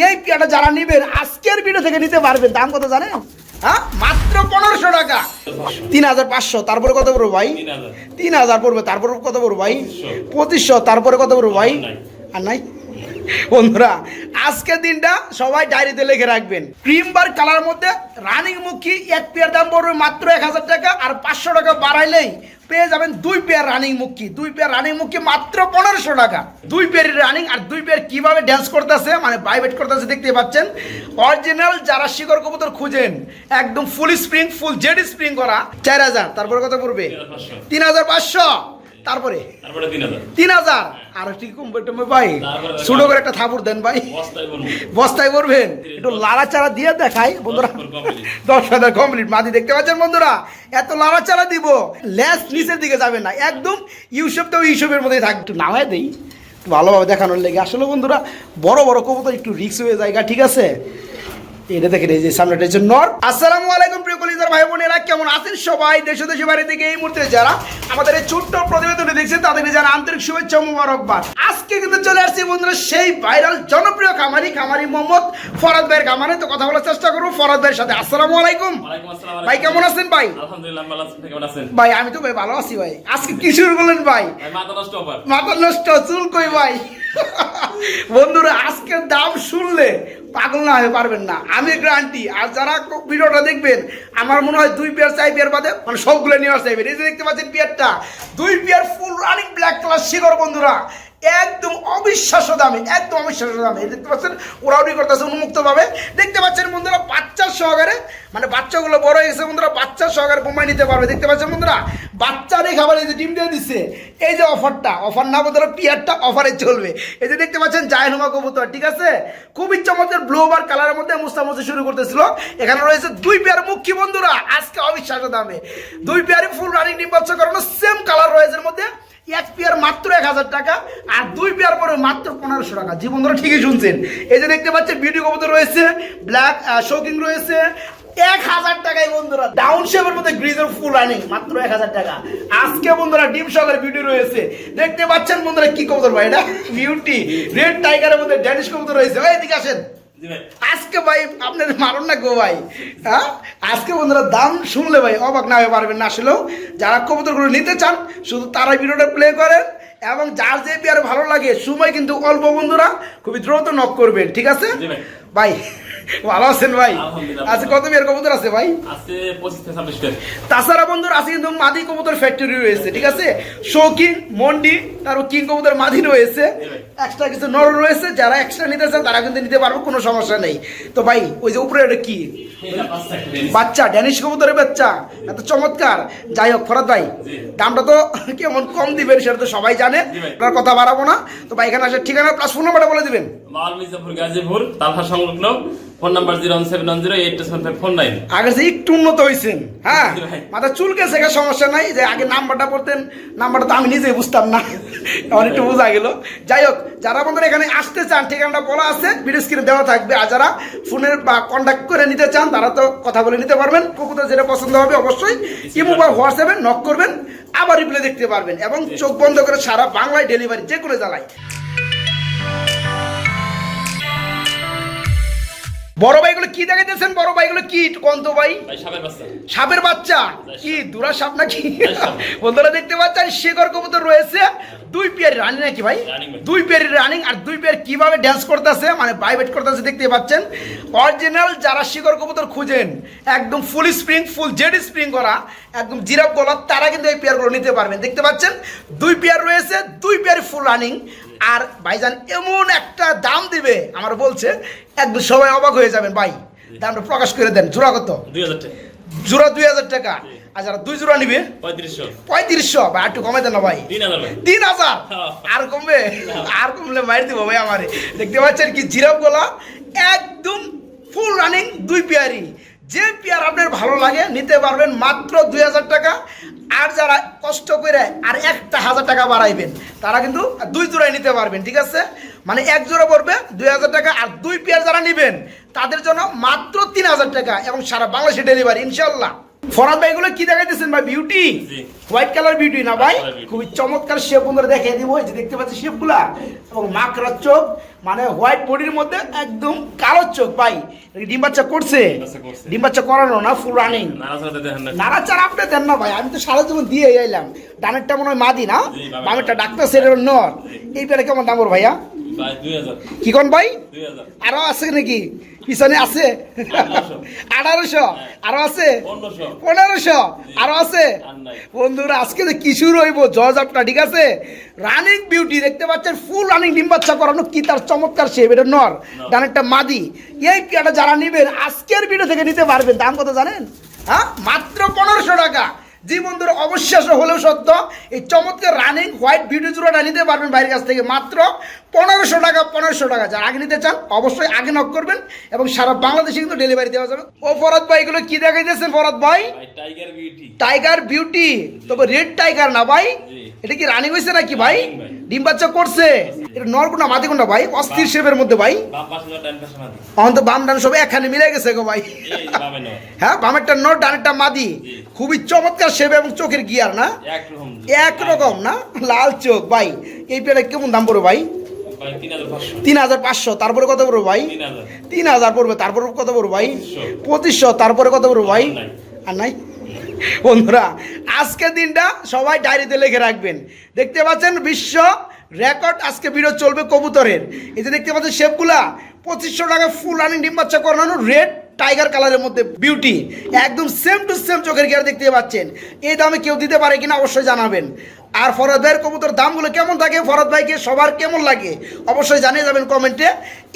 এই পিয়াটা যারা নেবেন আজকের ভিডিও থেকে নিতে পারবেন। দাম কত জানেন? হ্যাঁ? মাত্র পনেরোশো টাকা। তিন হাজার পাঁচশো। তারপরে কত পড়ব ভাই? তিন হাজার। পড়বে। তারপরে কত পড়ব ভাই? পঁচিশশো। তারপরে কত পড়ব ভাই? আর নাই? বন্ধুরা আজকের দিনটা সবাই ডায়েরিতে লিখে রাখবেন। ক্রিম বার কালার মধ্যে রানিং মুখী এক পেয়ার দাম পড়বে মাত্র এক হাজার টাকা আর পাঁচশো টাকা বাড়াইলেই পেয়ে যাবেন দুই পেয়ার রানিং মুখী। দুই পেয়ার রানিং মুখী মাত্র পনেরোশো টাকা। দুই পেয়ার রানিং আর দুই পেয়ার কীভাবে ড্যান্স করতেছে মানে বাইবেট করতেছে দেখতে পাচ্ছেন। অরিজিনাল যারা শিকড় কবুতর খুঁজেন একদম full spring full Z spring করা চার হাজার। তারপরে কত পড়বে? তিন হাজার পাঁচশো। তারপরে? তারপরে তিন হাজার। আর একটু টমবে ভাই ছোটো করে একটা থাপুর দেন ভাই। বস্তায় করবেন একটু লাড়া চারা দিয়ে দেখাই বন্ধুরা। দশ হাজার কমপ্লিট মাদি দেখতে পাচ্ছেন বন্ধুরা? এত লাড়া চারা দিব। লেস নিচের দিকে যাবে না। একদম ইউসব তো ইউসবের মধ্যেই থাক। একটু নামায় দেই ভালোভাবে দেখানোর লেগে। আসলে বন্ধুরা বড় বড় কবুতর একটু রিক্স হয়ে যায় ঠিক আছে? এটা দেখেন এই যে সামনেটা হচ্ছে নর। আসসালামু আলাইকুম প্রিয় কলিজার ভাই বোনেরা কেমন আছেন সবাই? দেশ দেশের বাইরে থেকে এই মুহূর্তে যারা আমাদের এই ছোট্ট প্রতিবেদনে দেখছেন তাদেরকে জানা আন্তরিক শুভেচ্ছা মুবারকবাদ। আজকে কিন্তু চলে আসছি বন্ধুরা সেই ভাইরাল জনপ্রিয় খামারি খামারি মোহাম্মদ ফরাদ ভাইয়ের খামারে। তো কথা বলার চেষ্টা করব ফরাদ ভাইয়ের সাথে। আসসালামু আলাইকুম। ভাই কেমন আছেন ভাই? আলহামদুলিল্লাহ ভালো আছেন কেমন আছেন? ভাই আমি তো ভাই ভালো আছি ভাই। আজকে কি শুরু করলেন ভাই? ভাই মাথা নষ্ট মাথা নষ্ট চুল কই ভাই? বন্ধুরা আজকের দাম শুনলে পাগল না হয়ে পারবেন না। আমি গ্রান্টি আর যারা ভিডিওটা দেখবেন, আমার মনে হয় দুই পেয়ার চাই পেয়ার বাদে মানে সবগুলো নিয়ে আসতে এই যে দেখতে পাচ্ছেন পেয়ারটা দুই pair full running black colour শিকড় বন্ধুরা। একদম অবিশ্বাস্য দামে, একদম অবিশ্বাস্য দামে। দেখতে পাচ্ছেন ওরাউরি করতেছে উন্মুক্ত ভাবে দেখতে পাচ্ছেন বন্ধুরা বাচ্চার সহকারে মানে বাচ্চাগুলো বড় হয়ে গেছে বন্ধুরা বাচ্চার সহকারে বোমাই নিতে পারবে। দেখতে পাচ্ছেন বন্ধুরা বাচ্চারই খাবার এই যে ডিম দিয়ে দিচ্ছে এই যে অফারটা, অফার না বন্ধুরা পিয়ারটা অফারে চলবে। এই যে দেখতে পাচ্ছেন জায়নুমা কবুতর, ঠিক আছে? খুবই চমৎকার ব্লু বার কালারের মধ্যে মুস্তামুস্তি শুরু করতেছিল। এখানে রয়েছে দুই পেয়ার মুখী বন্ধুরা, আজকে অবিশ্বাস্য দামে। দুই পেয়ারই ফুল রানিং ডিম বাচ্চা করানো সেম কালার রয়েছে এর মধ্যে। এক পেয়ার মাত্র এক হাজার টাকা আর দুই পেয়ার পরে মাত্র পনেরোশো টাকা। জীবন বন্ধুরা, ঠিকই শুনছেন। এই যে দেখতে পাচ্ছেন বিউটি কবুতর রয়েছে ব্ল্যাক শোকিং রয়েছে। এক হাজার টাকায়, বন্ধুরা ডাউন শেপের মধ্যে গ্রিজের ফুল রানিং মাত্র এক হাজার টাকা। আজকে, বন্ধুরা, ডিম সকের বিউটি রয়েছে। দেখতে পাচ্ছেন, বন্ধুরা, কি কবুতর ভাই, এটা? বিউটি রেড টাইগারের মধ্যে ড্যানিশ কবুতর রয়েছে। ওই, এদিকে আসেন। আজকে ভাই আপনার মারুন না গো ভাই হ্যাঁ? আজকে বন্ধুরা দাম শুনলে ভাই অবাক না হয়ে পারবেন না আসলেও। যারা কবুতরগুলো নিতে চান শুধু তারাই ভিডিওটা প্লে করেন এবং যার যে পেয়ার ভালো লাগে সময় কিন্তু অল্প বন্ধুরা খুবই দ্রুত নক করবেন ঠিক আছে? ভাই। ভালো আছেন ভাই। আজকে কত পেয়ার কবুতর আছে ভাই? তাছাড়া বন্ধুরা আছে কিন্তু মাদি কবুতর ফ্যাক্টরি রয়েছে ঠিক আছে? শৌকিং মন্ডি তারপর কিং কবুতর মাদি রয়েছে। এক্সট্রা কিছু নর রয়েছে যারা এক্সট্রা নিতে চান তারা কিন্তু নিতে পারবে কোনো সমস্যা নেই। তো ভাই ওই যে উপরে এটা কি? বাচ্চা ড্যানিশ। কবুতরের বাচ্চা। এত চমৎকার। যাই হোক ফরাদ ভাই। দামটা তো কেমন কম দিবেন সেটা তো সবাই জানে। আপনার কথা বাড়াবো না। তো ভাই এখানে আসার ঠিকানা প্লাস ফোন নাম্বারটা বলে দিবেন। মাল মির্জাপুর গাজীপুর তালহা সংলগ্ন phone number zero one seven one zero eight two seven four nine. আগে যে একটু উন্নত হয়েছেন হ্যাঁ? মাথা চুলকে শেখা সমস্যা নাই যে আগে নাম্বারটা পড়তেন নাম্বারটা তো আমি নিজেই বুঝতাম না। আমার একটু বোঝা গেল। যাই হোক যারা বন্ধুরা এখানে আসতে চান ঠিকানাটা বলা আছে ভিডিও স্ক্রিনে দেওয়া থাকবে। আর যারা ফোনের বা কন্ট্যাক্ট করে নিতে চান তারা তো কথা বলে নিতে পারবেন। কবুতর যেটা পছন্দ হবে অবশ্যই ইমো বা হোয়াটসঅ্যাপে নক করবেন আবার রিপ্লে দেখতে পারবেন। এবং চোখ বন্ধ করে সারা বাংলায় ডেলিভারি যে কোনো জ্বালায় বড় ভাইগুলো কি দেখাইতেছেন? বড় ভাইগুলো কি? কন্ত ভাই? সাপের বাচ্চা। কি দুরা সাপ নাকি। বন্ধুরা দেখতে পাচ্ছেন শেখর কবুতর রয়েছে। দুই পেয়ার রানিং নাকি ভাই? দুই পেয়ার রানিং আর দুই পেয়ার কীভাবে ড্যান্স করতেছে মানে বাইবেট করতেছে দেখতে পাচ্ছেন। অরিজিনাল যারা শিকড় কবুতর খুঁজেন একদম full spring full Z spring করা একদম জিরাপ গলা তারা কিন্তু এই পেয়ারগুলো নিতে পারবেন। দেখতে পাচ্ছেন দুই পেয়ার রয়েছে দুই পেয়ার ফুল রানিং আর ভাইজান এমন একটা দাম দিবে আমার বলছে একদম সবাই অবাক হয়ে যাবেন ভাই দামটা প্রকাশ করে দেন জোড়া কত? দুই হাজার টাকা। জোড়া দুই হাজার টাকা। আর যারা দুই জোড়া নিবে? পঁয়ত্রিশশো। ভাই একটু কমে দেন না ভাই। তিন হাজার হাজার? আর কমবে? আর কমলে মার দিব ভাই আমারে। দেখতে পাচ্ছেন কি জিরাফ গোলা একদম ফুল রানিং দুই পেয়ারি। যে পেয়ার আপনার ভালো লাগে, নিতে পারবেন মাত্র দুই হাজার টাকা। আর যারা কষ্ট করে আর একটা হাজার টাকা বাড়াইবেন, তারা কিন্তু দুই জোড়ায় নিতে পারবেন, ঠিক আছে? মানে এক জোড়া পড়বে দুই হাজার টাকা আর দুই পেয়ার যারা নেবেন, তাদের জন্য মাত্র তিন হাজার টাকা এবং সারা বাংলাদেশে ডেলিভারি ইনশাল্লাহ ফরাদ ভাই এগুলো কি দেখাইতেছেন ভাই? বিউটি হোয়াইট কালার বিউটি না ভাই? খুবই চমৎকার শেপ বন্ধুরা দেখিয়ে দিব। যে দেখতে পাচ্ছি শেপগুলা এবং মাকড়ার চোখ মানে হোয়াইট বডির মধ্যে একদম কালো চোখ ভাই। ডিম বাচ্চা করছে? ডিম বাচ্চা করানো না ফুল রানিং নাড়াচাড়াতে দেখেন না। নাড়াচাড়া আপনি দেন না ভাই। আমি তো সারা জীবন দিয়ে এলাম ডানেরটা মনে হয় মাদি না? জি, বামেরটা। ডাক্তার সেটের নর। এই পেয়ারে কেমন দাম ভাইয়া? কি কোন ভাই? আরও আছে নাকি? পিছনে আছে? আঠারোশো। আঠারোশো। আরও আছে? পনেরোশো। আরও আছে? বন্ধুরা আজকে তো কিছু রইব জজাবটা ঠিক আছে? রানিং বিউটি দেখতে পাচ্ছেন? ফুল রানিং ডিম বাচ্চা করানো কি তার চমৎকার শেপ এটা নর। ডান একটা মাদি। এই পেয়াটা যারা নিবেন আজকের ভিডিও থেকে নিতে পারবেন। দাম কত জানেন? হ্যাঁ? মাত্র পনেরোশো টাকা। জি বন্ধুরা অবিশ্বাস্য হলেও সত্য এই চমৎকার রানিং হোয়াইট বিউটি জুড়াটা নিতে পারবেন বাইরের কাছ থেকে। মাত্র পনেরোশো টাকা পনেরোশো টাকা। যারা আগে নিতে চান অবশ্যই আগে নক করবেন এবং সারা বাংলাদেশে কিন্তু ডেলিভারি দেওয়া যাবে। ও ফরাদ ভাই এগুলো কি দেখাইতেছেন ফরাদ ভাই? ভাই টাইগার বিউটি টাইগার বিউটি তবে রেড টাইগার না ভাই। এটা কি রানিং হয়েছে নাকি ভাই। ডিম বাচ্চা করছে। এটা নরকুন্ডা মাদি ভাই। অস্থির শেপের মধ্যে ভাই। অন্ত বাম ডান সব এখানে মিলে গেছে গো ভাই। হ্যাঁ বামেরটা নর ডানেরটা মাদি। খুবই চমৎকার শেপ এবং চোখের গিয়ার না? একরকম না? লাল চোখ ভাই। এই পেয়ারা কেমন দাম পড়বে ভাই ভাই? তিন হাজার পাঁচশো। তিন তারপরে কত পড়বে ভাই? তিন হাজার। পড়বে তারপরে কত পড়বে ভাই? পঁচিশশো। তারপরে কত পড়বে ভাই? আর নাই। বন্ধুরা আজকের দিনটা সবাই ডায়েরিতে লিখে রাখবেন। দেখতে পাচ্ছেন বিশ্ব রেকর্ড আজকে ভিডিও চলবে কবুতরের। এই যে দেখতে পাচ্ছেন শেপগুলা পঁচিশশো টাকা ফুল রানিং ডিম বাচ্চা করানো রেড টাইগার কালারের মধ্যে বিউটি একদম সেম টু সেম চোখের গিয়ার দেখতে পাচ্ছেন। এই দামে কেউ দিতে পারে কিনা অবশ্যই জানাবেন। আর ফরদ ভাইয়ের কবুতর দামগুলো কেমন থাকে? ফরদ ভাইকে সবার কেমন লাগে? অবশ্যই জানিয়ে যাবেন কমেন্টে।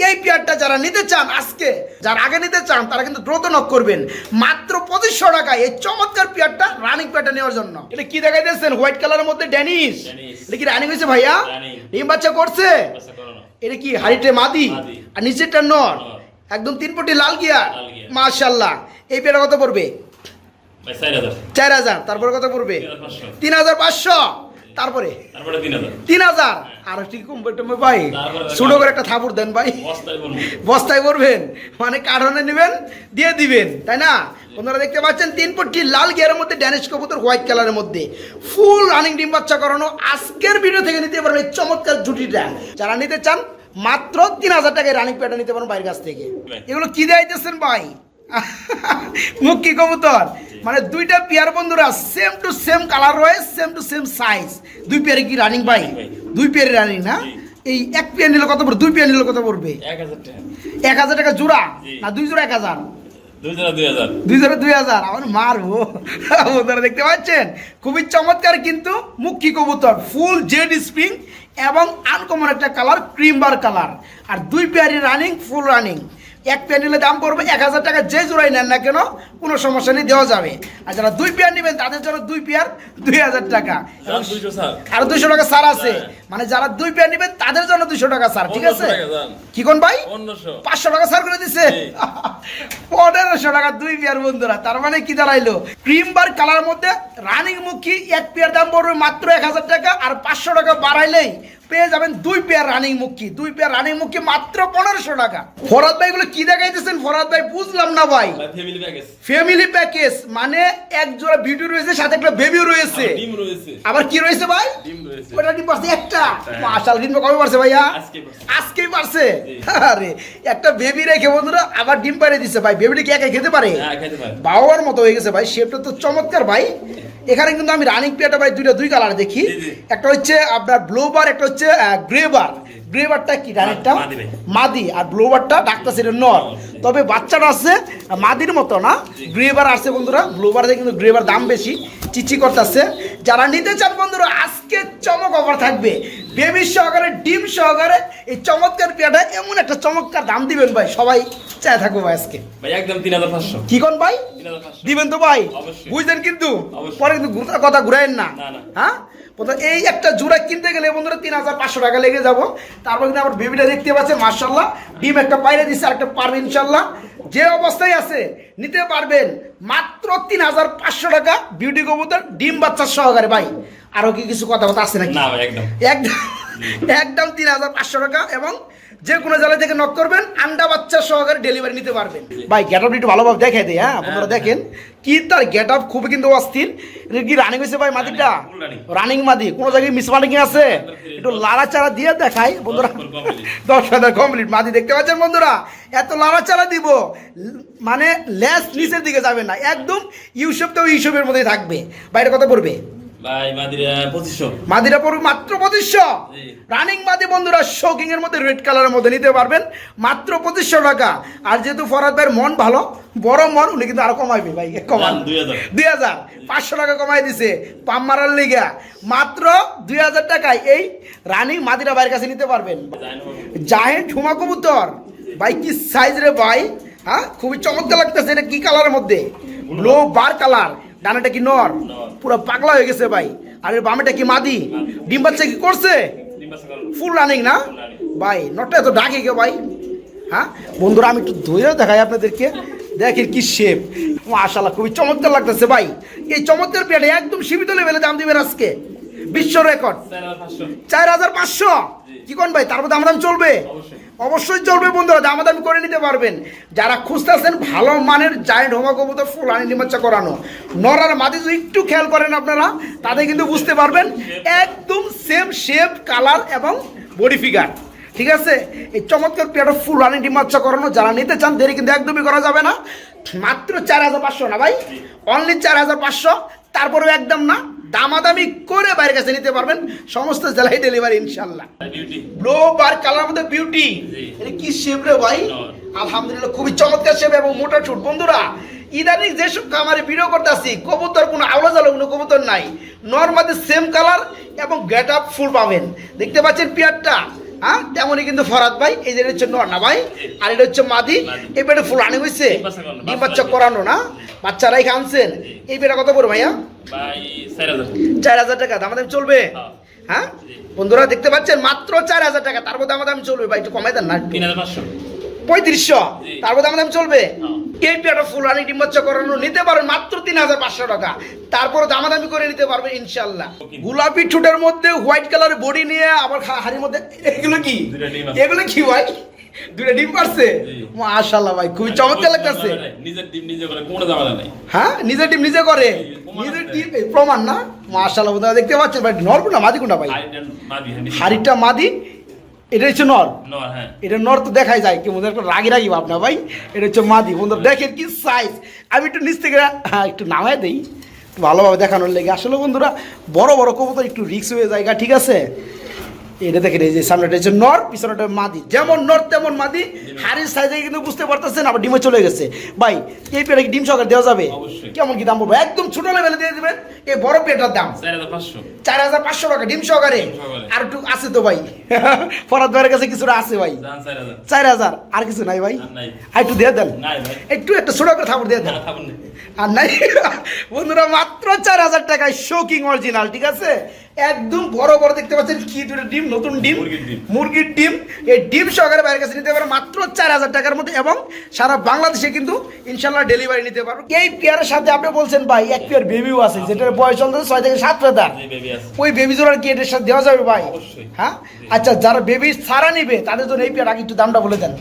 এই পেয়ারটা যারা নিতে চান আজকে যারা আগে নিতে চান তারা কিন্তু দ্রুত নক করবেন। মাত্র পঁচিশশো টাকায় এই চমৎকার পেয়ারটা রানিং পেয়ারটা নেওয়ার জন্য। এটা কি দেখাই দিচ্ছেন হোয়াইট কালারের মধ্যে ড্যানিশ ড্যানিশ। এটা কি রানিং হয়েছে ভাইয়া। ডিম বাচ্চা করছে? এটা কি হাড়িটে মাদি। আর নিচেরটা নর। একদম তিন পটি লাল গিয়ার? গিয়ার। মাশাল্লাহ এই পেয়ারটা কত পড়বে? চার হাজার। তারপরে কত পড়বে? তিন হাজার পাঁচশো। তারপরে? তারপরে তিন হাজার। আর ঠিক কমবে টমবে ভাই। ছোট করে একটা থাপুর দেন ভাই। বস্তায় করবেন মানে কার্টনে নেবেন দিয়ে দিবেন তাই না? আপনারা দেখতে পাচ্ছেন তিন পট্টি লাল গিয়ারের মধ্যে ড্যানিশ কবুতর হোয়াইট কালারের মধ্যে। ফুল রানিং ডিম বাচ্চা করানো আজকের ভিডিও থেকে নিতে পারবেন এই চমৎকার জুটিটা যারা নিতে চান মাত্র তিন হাজার টাকায় রানিং প্যাটা নিতে পারেন বাইরের কাছ থেকে। এগুলো কি দেখাইতেছেন ভাই? মুক্কি কবুতর। মানে দুইটা পেয়ার বন্ধুরা সেম টু সেম কালার রয়ে সেম টু সেম সাইজ দুই পেয়ারে কি রানিং ভাই? দুই পেয়ারে রানিং না? এই এক পেয়ার নিলে কত পড়বে? দুই পেয়ার নিলে কত পড়বে? এক হাজার টাকা। জোড়া। না দুই জোড়া এক হাজার? দেখতে পাচ্ছেন? খুবই চমৎকার কিন্তু মুখী কবুতর ফুল জেড স্প্রিং এবং আনকমন একটা কালার ক্রিম বার কালার আর দুই পেয়ারি রানিং ফুল রানিং এক পেয়ার নিলে দাম পড়বে এক হাজার টাকা। যে জোড়াই নেন না কেন কোনো সমস্যা নেই দেওয়া যাবে। আর যারা দুই পেয়ার নেবেন তাদের জন্য দুই পেয়ার দুই হাজার টাকা। আর দুইশো টাকা সার আছে। হ্যাঁ। মানে যারা দুই পেয়ার নেবেন তাদের জন্য দুইশো টাকা সার ঠিক আছে? 1500 টাকা যান। কি কোন ভাই? পাঁচশো টাকা সার করে দিছে। পনেরোশো টাকা দুই পেয়ার বন্ধুরা। তার মানে কি দাঁড়াইলো? ক্রিম বার কালার মধ্যে রানিং মুখী এক পেয়ার দাম পড়বে মাত্র এক হাজার টাকা আর পাঁচশো টাকা বাড়াইলেই পেয়ে যাবেন দুই পেয়ার রানিং মুখী। দুই পেয়ার রানিং মুখী মাত্র পনেরোশো টাকা। ফরাদ ভাই গুলো কি দেখাইতেছেন? ফরাদ ভাই বুঝলাম না ভাই। ফ্যামিলি প্যাকেজ মানে এক জোড়া ভিডিও রয়েছে সাথে একটা বেবিও রয়েছে। আবার কি রয়েছে ভাই? ওটা ডিম পারছে একটা। হ্যাঁ। মাশাল ডিম কবে পারছে ভাইয়া? আজকেই পারছে। আরে একটা বেবি রেখে বন্ধুরা আবার ডিম পাড়ে দিচ্ছে ভাই। বেবিটা কি একা খেতে পারে? পারে। বাবার মতো হয়ে গেছে ভাই শেপটা তো চমৎকার ভাই। এখানে কিন্তু আমি রানিং পেয়ারটা ভাই দুইটা দুই কালার দেখি। একটা হচ্ছে আপনার ব্লু বার একটা হচ্ছে গ্রে বার গ্রে কি রানিংটা মাদি। আর ব্লু বারটা ডাক্তার সেটা নর। তবে বাচ্চাটা আছে মাদির মতো না? গ্রে বার আসছে বন্ধুরা। ব্লু বার কিন্তু গ্রে দাম বেশি। চিচি করতেছে। যারা নিতে চান বন্ধুরা আজকে চমক অফার থাকবে। বেবি সহকারে ডিম সহকারে এই চমৎকার পেয়ারটা এমন একটা চমৎকার দাম দিবেন ভাই। সবাই চায় থাকব ভাই আজকে। ভাই একদম তিন হাজার পাঁচশো। কি কোন ভাই? দিবেন তো ভাই। বুঝলেন কিন্তু? পরে কিন্তু গুরুত্ব কথা ঘুরাইন না। হ্যাঁ? এই একটা জোড়া কিনতে গেলে বন্ধুরা তিন হাজার পাঁচশো টাকা লেগে যাব। তারপর কিন্তু আমার বেবিটা দেখতে পাচ্ছে মার্শাল্লাহ ডিম একটা বাইরে দিচ্ছে আর একটা পারবে ইনশাল্লাহ যে অবস্থায় আছে নিতে পারবেন মাত্র তিন হাজার পাঁচশো টাকা বিউটি কবুতর ডিম বাচ্চার সহকারে ভাই। আরও কি কিছু কথা কথা আছে নাকি? একদম একদম তিন হাজার পাঁচশো টাকা এবং যে কোনো জেলা থেকে নক করবেন আন্ডা বাচ্চা সহকারে ডেলিভারি নিতে পারবেন। ভাই গেট আপ একটু ভালোভাবে দেখাই দেয় হ্যাঁ আপনারা দেখেন। কি তার গেট আপ খুবই কিন্তু অস্থির। কি রানিং হয়েছে ভাই মাদিটা রানিং মাদি কোনো জায়গায় মিস মার্কিং আছে? একটু লাড়াচাড়া দিয়ে দেখাই বন্ধুরা। দশ হাজার কমপ্লিট মাদি দেখতে পাচ্ছেন বন্ধুরা? এত লাড়াচাড়া দিব মানে লেস নিচের দিকে যাবে না। একদম ইউসেফ তো ইউসেফের মধ্যেই থাকবে। বাইরে কথা পড়বে? ভাই মাদিরা পঁচিশশো। মাদিরা পড়বে মাত্র পঁচিশশো। জি। রানিং মাদি বন্ধুরা শোকিং এর মধ্যে রেড কালারের মধ্যে নিতে পারবেন। মাত্র টাকা। আর যেহেতু ফরাদ ভাইয়ের মন ভালো বড় মন উনি কিন্তু আরও কমাইবে ভাই কমান। যান, 2000 দুই পাঁচশো টাকা কমাই দিছে পাম মারার লিগা। মাত্র দুই হাজার টাকায় এই রানিং মাদিরা ভাইয়ের কাছে নিতে পারবেন। কবুতর। ভাই কি সাইজ রে ভাই হ্যাঁ? খুবই চমৎকার লাগতেছে এটা কি কালারের মধ্যে? ব্লু বার কালার ডানাটা কি নর? পুরো পাগলা হয়ে গেছে ভাই। আর এর বামেটা কি মাদি? ডিম বাচ্চা কি করছে? ফুল রানিং না? ভাই নটটা এত ডাকে কে ভাই? হ্যাঁ? বন্ধুরা আমি একটু ধরে দেখাই আপনাদেরকে। দেখেন কি শেপ মাশাল্লাহ খুবই চমৎকার লাগতেছে ভাই। এই চমৎকার পেটে একদম সীমিত লেভেলে দাম দিবেন আজকে। বিশ্ব রেকর্ড চার হাজার পাঁচশো। কি কোন ভাই? তারপর দামাদাম চলবে? অবশ্যই। চলবে বন্ধুরা, দামাদামি করে নিতে পারবেন। যারা খুঁজতেছেন ভালো মানের জায়েন্ট হোমা কবুতর ফুল আনি নিমাচ্চা করানো। নরার মাদি যদি একটু খেয়াল করেন আপনারা, তাতে কিন্তু বুঝতে পারবেন, একদম সেম শেপ কালার এবং বডি ফিগার ঠিক আছে? এই চমৎকার পেয়ারটা ফুল রানিং ডিমাচ্চা করানো, যারা নিতে চান, দেরি কিন্তু একদমই করা যাবে না। মাত্র চার হাজার পাঁচশো না ভাই? অনলি চার হাজার পাঁচশো, তারপরেও একদম না। দামাদামি করে বাইরের কাছে নিতে পারবেন। সমস্ত জেলায় ডেলিভারি ইনশাল্লাহ ব্লো বার কালার মধ্যে বিউটি এটা কি শেপ রে ভাই? আলহামদুলিল্লাহ খুবই চমৎকার শেপ এবং মোটা ছুট বন্ধুরা ইদানিং যেসব কামারে ভিডিও আসি কবুতর কোনো আলো জালো কোনো কবুতর নাই। নর্মালি সেম কালার এবং গেট আপ ফুল পাবেন। দেখতে পাচ্ছেন পিয়ারটা? হ্যাঁ তেমনই কিন্তু ফরাদ ভাই এই যে হচ্ছে নর না ভাই আর এটা হচ্ছে মাদি। এই পেটে ফুল আনি হয়েছে ডিম বাচ্চা করানো, না। বাচ্চারাই খানছেন। এই পেটা কত পড়বে ভাইয়া? চার হাজার। টাকা দাম দাম চলবে? হ্যাঁ। হ্যাঁ? বন্ধুরা দেখতে পাচ্ছেন মাত্র চার হাজার টাকা তারপর দাম দাম চলবে। ভাই একটু কমাই দেন না পঁয়ত্রিশশো তারপর দাম দাম চলবে? হ্যাঁ। এই ডিম্বাচ্চা করানো নিতে পারেন মাত্র তিন হাজার পাঁচশো টাকা। তারপর দামাদামি করে নিতে পারবেন ইনশাল্লাহ। গোলাপি ঠুটের মধ্যে হোয়াইট কালারের বডি নিয়ে আবার হাড়ির মধ্যে এগুলো কি। এগুলো কি ভাই? ডিম পারছে? ভাই খুবই চমৎকার লাগতেছে। নিজের ডিম নিজে করে কোনো জামালা নাই। হ্যাঁ নিজের নিজে করে? নিজের প্রমাণ না? মাশাল্লাহ দেখতে পাচ্ছেন ভাই হ্যাঁ হাড়িটা মাদি এটা হচ্ছে নর। হ্যাঁ। এটা নর তো দেখাই যায় কি মধ্যে একটা রাগি রাগি ভাব না ভাই। এটা হচ্ছে মাদি। বন্ধু দেখেন কি সাইজ আমি একটু নিচ থেকে হ্যাঁ একটু নামায় দেই। ভালোভাবে দেখানোর লেগে। আসলে বন্ধুরা বড় বড় কবুতর একটু রিক্স হয়ে যায় গা, ঠিক আছে? এটা দেখেন এই যে সামনেটা হচ্ছে নর পিছনেটা মাদি। যেমন নর তেমন মাদি। হাড়ির সাইজে কিন্তু বুঝতে পারতেছেন আবার ডিমে চলে গেছে। ভাই এই পেটে ডিম সহকারে দেওয়া যাবে? কেমন কি দাম পড়বে? একদম ছোট লেভেলে দিয়ে দেবেন। এই বড় পেটার দাম। চার হাজার পাঁচশো। টাকা ডিম সহকারে। আর একটু আছে তো ভাই। ফরাদ ভাইয়ের কাছে কিছুটা আছে ভাই। চার হাজার। আর কিছু নাই ভাই। আর। একটু দিয়ে দেন। একটু একটা ছোট করে থাপড় দিয়ে দেন। আর নাই বন্ধুরা মাত্র চার হাজার টাকায় শোকিং অরিজিনাল ঠিক আছে? একদম বড় বড় দেখতে পাচ্ছেন কি দুটো ডিম নতুন ডিম মুরগির ডিম। এই ডিম সহকারে বাইরের কাছে নিতে পারো মাত্র চার হাজার টাকার মধ্যে এবং সারা বাংলাদেশে কিন্তু ইনশাল্লাহ ডেলিভারি নিতে পারো। এই পেয়ারের সাথে আপনি বলছেন ভাই এক পেয়ার বেবিও আছে যেটার বয়স চলতেছে ছয় থেকে সাত ফেদার ওই বেবি জোড়ার কি এটার সাথে দেওয়া যাবে ভাই? হ্যাঁ? আচ্ছা যারা বেবি সারা নিবে তাদের জন্য এই পেয়ার আগে একটু দামটা বলে দেন।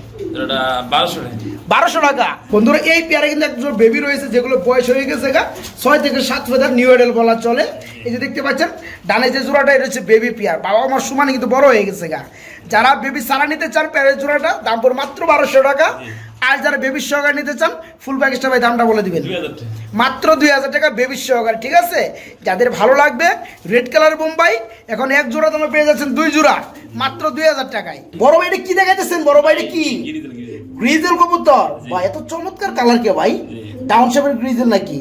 বারোশো টাকা। বন্ধুরা, এই পেয়ারে কিন্তু একজন বেবি রয়েছে, যেগুলো বয়স হয়ে গেছে গা, ছয় থেকে সাত ফেদার নিউ এডেল বলা চলে। এই যে দেখতে পাচ্ছেন, ডানে যে জোড়াটা এটা হচ্ছে বেবি পেয়ার, বাবা আমার সমানে কিন্তু বড় হয়ে গেছে গা। যারা বেবি সারা নিতে চান, পেয়ারের জোড়াটা, দাম পড়ে মাত্র বারোশো টাকা। আর যারা বেবি সহকারে নিতে চান ফুল প্যাকেজটা ভাই দামটা বলে দিবেন। মাত্র দুই হাজার টাকা বেবি সহকারে ঠিক আছে? যাদের ভালো লাগবে রেড কালার বোম্বাই এখন এক জোড়া তোমরা পেয়ে যাচ্ছেন দুই জোড়া মাত্র দুই হাজার টাকায়। বড় ভাইটা কি দেখাইতেছেন? বড় ভাইটা কি? গিরিজেল কবুতর। ভাই এত চমৎকার কালার কে ভাই। ডাউন শেপের গ্রিজেল নাকি?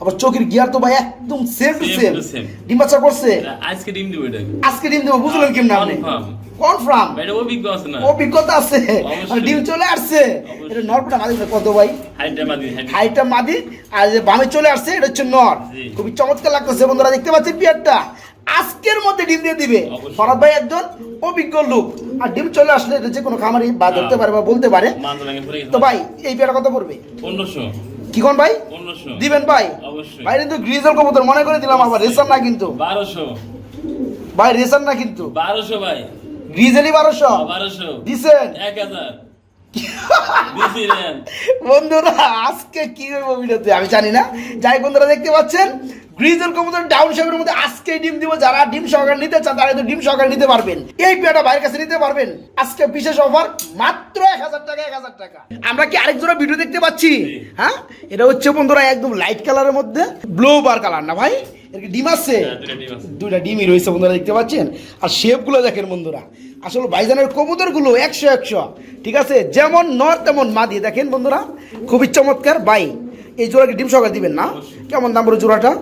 আবার চোখের গিয়ার তো ভাই একদম সেম টু সেম to ডিম বাচ্চা করছে? আজকে ডিম দিব আজকে ডিম দেবো বুঝলেন কেমন আপনি. কনফার্ম এটা অভিজ্ঞ আছে না? অভিজ্ঞতা আছে। আর ডিম চলে আসছে। এটা নরটা মাদি কত ভাই? হাইটটা মাদি হাইট হাইটা মাদি আর যে বামে চলে আসছে এটা হচ্ছে নর। খুবই চমৎকার লাগতেছে বন্ধুরা দেখতে পাচ্ছেন পিয়ারটা? আজকের মধ্যে ডিম দিয়ে দিবে। ফরাদ ভাই একজন অভিজ্ঞ লোক। আর ডিম চলে আসলে এটা যে কোনো খামারি বা ধরতে পারে বা বলতে পারে। তো ভাই এই পেয়ারটা কত পড়বে? পনেরোশো। কি কোন ভাই? দিবেন ভাই? ভাই কিন্তু গ্রিজেল কবুতর মনে করে দিলাম আবার রেসার না কিন্তু। বারোশো। ভাই রেসার না কিন্তু। বারোশো ভাই। গ্রিজেলি বারোশো। বারোশো। দিছেন? এক হাজার। বন্ধুরা আজকে কি হইব ভিডিওতে? আমি জানি না। যাই বন্ধুরা দেখতে পাচ্ছেন গ্রিজেল কবুতর ডাউন শেপের মধ্যে আজকে ডিম দিব। যারা ডিম সহকারে নিতে চান তারা ডিম সহকারে নিতে পারবেন। এই পেয়াটা ভাইয়ের কাছে নিতে পারবেন। আজকে বিশেষ অফার মাত্র এক হাজার টাকা এক হাজার টাকা। আমরা কি আরেক জোড়া ভিডিও দেখতে পাচ্ছি? হ্যাঁ? এটা হচ্ছে বন্ধুরা একদম লাইট কালারের মধ্যে ব্লু বার কালার না ভাই? এর কি ডিম আছে? হ্যাঁ, দুইটা ডিম আছে। দুইটা ডিমই রয়েছে বন্ধুরা দেখতে পাচ্ছেন? আর শেপগুলো দেখেন বন্ধুরা। আসলে ভাইজানের কবুতরগুলো একশো একশো ঠিক আছে? যেমন নর তেমন মাদি দেখেন বন্ধুরা। খুবই চমৎকার। বাই এই জোড়াকে ডিম সহকারে দিবেন না? কেমন দাম পড়ে জোড়াটা?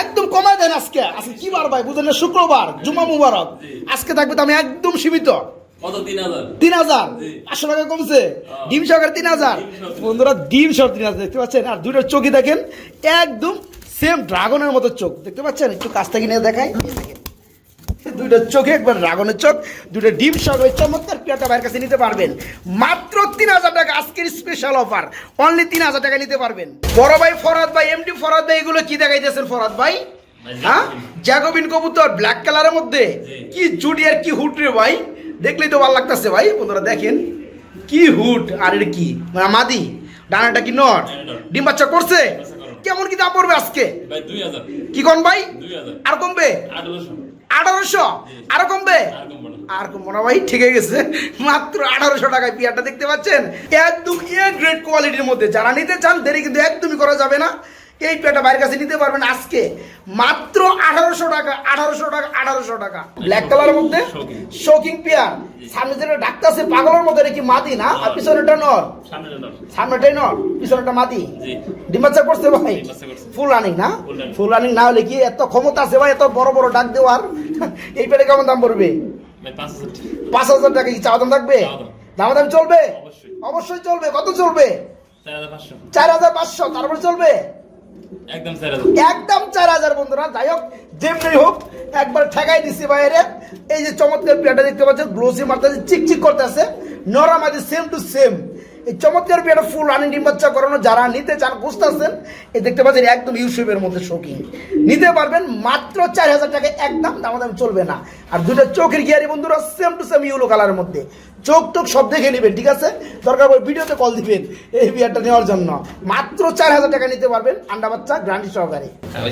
একদম কমায় দেন আজকে। আজকে কি বার ভাই? বুঝলেন না? শুক্রবার জুমা মুবারক। আজকে থাকবে তো আমি একদম সীমিত। তিন হাজার। পাঁচশো টাকা কমছে? ডিম সহকারে তিন হাজার? বন্ধুরা ডিম সহ তিন হাজার দেখতে পাচ্ছেন? আর দুটোর চোখই দেখেন একদম সেম ড্রাগনের মতো চোখ। দেখতে পাচ্ছেন? একটু কাছ থেকে নিয়ে দেখাই। দুইটা চোখে একবার ড্রাগনের চোখ দুটো ডিম সহ চমৎকার পেয়াটা ভাইয়ের কাছে নিতে পারবেন। মাত্র তিন হাজার টাকা আজকের স্পেশাল অফার অনলি তিন হাজার টাকা নিতে পারবেন। বড় ভাই ফরাদ ভাই এমডি ফরাদ ভাই এগুলো কি দেখাইতেছেন ফরাদ ভাই? হ্যাঁ? জ্যাকোবিন কবুতর ব্ল্যাক কালারের মধ্যে? কি জুটি আর কি হুট রে ভাই? দেখলেই তো ভালো লাগতেছে ভাই বন্ধুরা দেখেন। কি হুট আর এটা কি? মানে মাদি ডানাটা কি নট। ডিম বাচ্চা করছে। কেমন কি দাম পড়বে আজকে? কি কোন ভাই? আর কমবে? আঠারোশো। আর আরও কমবে? আর কমবো না। আর কমবো না ভাই ঠিক গেছে। মাত্র আঠারোশো টাকায় পিয়ারটা দেখতে পাচ্ছেন? একদম এ গ্রেড কোয়ালিটির মধ্যে। যারা নিতে চান দেরি কিন্তু একদমই করা যাবে না। এই পেয়ারটা বাইরের কাছে নিতে পারবেন আজকে মাত্র আঠারোশো টাকা আঠারোশো টাকা আঠারোশো টাকা। ব্ল্যাক কালারের মধ্যে। শৌকিং পেয়ার সামনে যেটা ডাক্তার আছে পাগলের মধ্যে এটা কি মাদি না? আর পিছনেটা নর। সামনেটাই নর। পিছনেটা মাদি? জি। ডিম বাচ্চা করছে ভাই। ফুল রানিং না? ফুল রানিং না হলে কি এত ক্ষমতা আছে ভাই? এত বড় বড় ডাক দেওয়ার? এই পেটে কেমন দাম পড়বে? পাঁচ হাজার পাঁচ টাকা কি চাওয়া দাম থাকবে? চাওয়া দাম। দাম চলবে? অবশ্যই। চলবে। কত চলবে? চার হাজার পাঁচশো। তারপর চলবে? একদম একদম চার হাজার বন্ধুরা, যাই হোক, যেমনি হোক, একবার ঠেকাই দিছি বাইরে। এই যে চমৎকার পেয়াটা দেখতে পাচ্ছেন গ্লোসি মাথা চিকচিক করতেছে, নরম আছে সেম টু সেম এই চমৎকার পেয়াটা ফুল রানিং ডিম বাচ্চা করানো যারা নিতে চান বুঝতেছেন এই দেখতে পাচ্ছেন একদম ইউসেফের মধ্যে শৌখিন নিতে পারবেন মাত্র চার হাজার টাকা একদম দাম দাম চলবে না। আর দুটো চোখের গিয়ারি বন্ধুরা সেম টু সেম ইউলো কালারের মধ্যে। চোখ টোক সব দেখে নেবেন ঠিক আছে? দরকার পড়ে ভিডিওতে কল দিবেন এই বিয়ারটা নেওয়ার জন্য। মাত্র চার হাজার টাকা নিতে পারবেন আন্ডা বাচ্চা গ্রান্টি সহকারে। হ্যাঁ।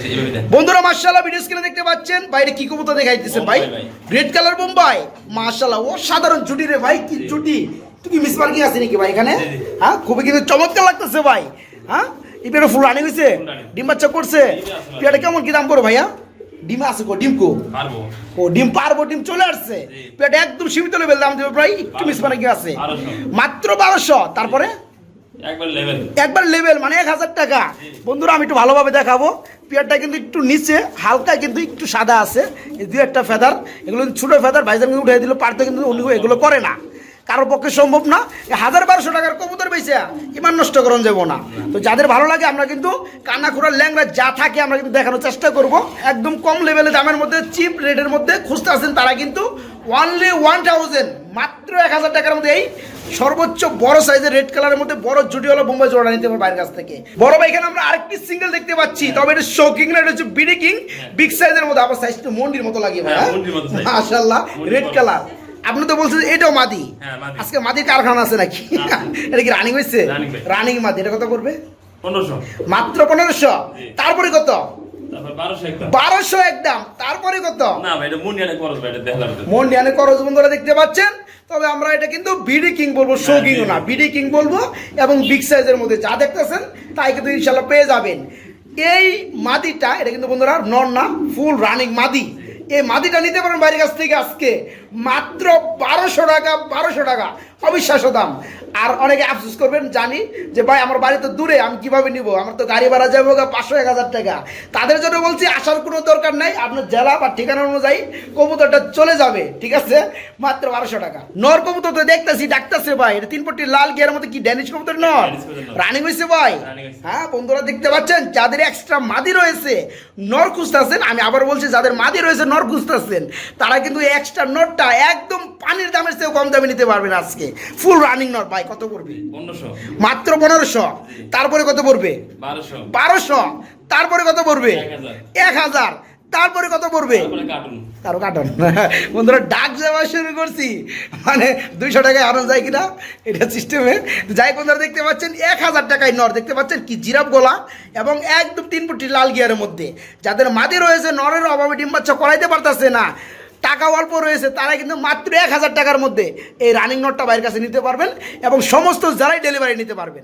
বন্ধুরা মার্শাল্লাহ ভিডিও স্ক্রিনে দেখতে পাচ্ছেন বাইরে কি কবুতর দেখাইতেছেন ভাই? ভাই। Red colour Bombay. মার্শাল্লাহ ও সাধারণ জুটি রে ভাই কি জুটি তুই কি মিস মার্কিং আছে নাকি ভাই এখানে। হ্যাঁ? খুবই কিন্তু চমৎকার লাগতেছে ভাই। হ্যাঁ? এই পেয়ারা ফুল রানিং হয়েছে। ডিম বাচ্চা করছে? পেয়ারা কেমন কি দাম করো ভাইয়া? ডিম আছে কো ডিম কো? পারব। ও ডিম পারব ডিম চলে আসছে। জি। একদম সীমিত লেভেল দাম দেবে প্রায় একটু মিস মার্কিং আছে। মাত্র বারোশো। তারপরে? একবার লেভেল একবার লেভেল মানে এক হাজার টাকা। বন্ধুরা আমি একটু ভালোভাবে দেখাবো। পেয়ারটা কিন্তু একটু নিচে হালকা কিন্তু একটু সাদা আছে। এই দু একটা ফেদার এগুলো ছোটো ফেদার ভাইজান কিন্তু উঠে দিল পারতে কিন্তু এগুলো করে না। কারোর পক্ষে সম্ভব না। হাজার বারোশো টাকার কবুতর বেঁচে ইমান নষ্ট করন যাব না। তো যাদের ভালো লাগে আমরা কিন্তু কান্না খুঁড়ার ল্যাংরা যা থাকে আমরা কিন্তু দেখানোর চেষ্টা করব। একদম কম লেভেলে দামের মধ্যে চিপ রেটের মধ্যে খুঁজতে আসেন তারা কিন্তু। ওয়ানলি ওয়ান থাউজেন্ড মাত্র এক হাজার টাকার মধ্যে এই সর্বোচ্চ বড় সাইজের রেড কালারের মধ্যে বড় জুটি হলো বোম্বাই জোড়া নিতে পারবে বাইরের কাছ থেকে। বড় ভাই এখানে আমরা আরেকটি সিঙ্গেল দেখতে পাচ্ছি তবে এটা শোকিং না এটা হচ্ছে বিডি কিং বিগ সাইজের মধ্যে। আবার সাইজটা মন্ডির মতো লাগে ভাই হ্যাঁ, মন্ডির মতো size। মাশাআল্লাহ রেড কালার আপনি তো বলছেন এটাও মাদি। হ্যাঁ, মাদি। আজকে মাদির কারখানা আছে নাকি। এটা কি রানিং হয়েছে? রানিং মাদি এটা কত করবে মাত্র পনেরোশো? তারপরে কত? বারোশো একদম। তারপরে কত? মুন্ডিয়ানে খরচ বন্ধুরা দেখতে পাচ্ছেন। তবে আমরা এটা কিন্তু বিডি কিং বলব শো হ্যাঁ, কিং না বিডি কিং বলব এবং বিগ সাইজের মধ্যে যা দেখতেছেন তাই কিন্তু ইনশাল্লাহ পেয়ে যাবেন। এই মাদিটা এটা কিন্তু বন্ধুরা নন না ফুল রানিং মাদি। এই মাদিটা নিতে পারেন বাইরের কাছ থেকে আজকে। মাত্র বারোশো টাকা বারোশো টাকা। অবিশ্বাস্য দাম। আর অনেকে আফসোস করবেন জানি যে ভাই আমার বাড়ি তো দূরে আমি কীভাবে নিব? আমার তো গাড়ি ভাড়া যাব পাঁচশো এক হাজার টাকা। তাদের জন্য বলছি আসার কোনো দরকার নাই। আপনার জেলা বা ঠিকানা অনুযায়ী কবুতরটা চলে যাবে ঠিক আছে? মাত্র বারোশো টাকা। নর কবুতর তো দেখতেছি ডাকতেছে ভাই। এটা তিন পট্টি লাল গিয়ার মধ্যে কি ড্যানিশ কবুতর নর? রানিং হয়েছে ভাই। হ্যাঁ বন্ধুরা দেখতে পাচ্ছেন যাদের এক্সট্রা মাদি রয়েছে নর খুঁজতেছেন আমি আবার বলছি যাদের মাদি রয়েছে নর খুঁজতেছেন তারা কিন্তু এক্সট্রা নটটা একদম পানির দামের চেয়েও কম দামে নিতে পারবেন আজকে। ফুল রানিং নট ভাই কত পড়বে? মাত্র পনেরোশো। তারপরে কত পড়বে? বারোশো। তারপরে কত পড়বে? এক হাজার। তারপরে কত পড়বে? কারও কাটন বন্ধুরা ডাক যাওয়া শুরু করছি। মানে দুইশো টাকায় আরও যায় কিনা? এটা সিস্টেমে যাই বন্ধুরা দেখতে পাচ্ছেন এক হাজার টাকায় নর। দেখতে পাচ্ছেন কি জিরাফ গোলা এবং একদম তিন ফুটি লাল গিয়ারের মধ্যে। যাদের মাদি রয়েছে নরের অভাবে ডিম বাচ্চা করাইতে পারতেছে না। টাকা অল্প রয়েছে তারা কিন্তু মাত্র এক হাজার টাকার মধ্যে এই রানিং নটটা বাইরের কাছে নিতে পারবেন এবং সমস্ত যারাই ডেলিভারি নিতে পারবেন।